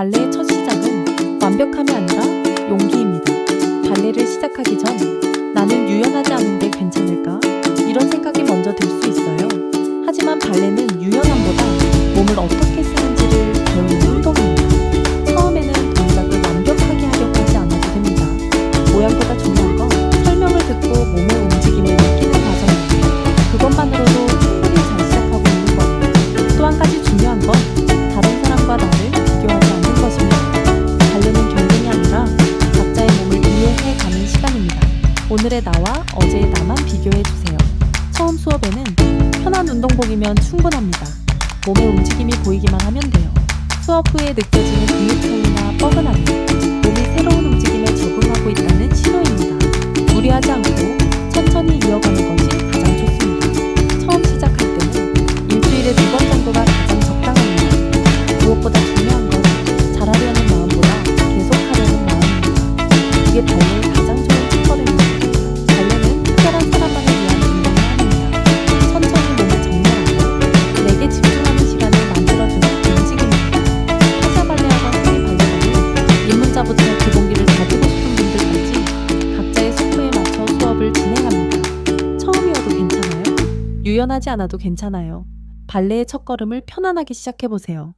발레의 첫 시작은 완벽함이 아니라 용기입니다. 발레를 시작하기 전 나는 유연하지 않은 게 괜찮을까? 이런 생각이 먼저 들 수 있어요. 하지만 발레는 유연함보다 몸을 어떻게 쓰는 오늘의 나와 어제의 나만 비교해 주세요. 처음 수업에는 편한 운동복이면 충분합니다. 몸의 움직임이 보이기만 하면 돼요. 수업 후에 느껴지는 근육통이나 뻐근함이 몸이 새로운 움직임에 적응하고 있다는 신호입니다. 무리하지 않고 유연하지 않아도 괜찮아요. 발레의 첫걸음을 편안하게 시작해보세요.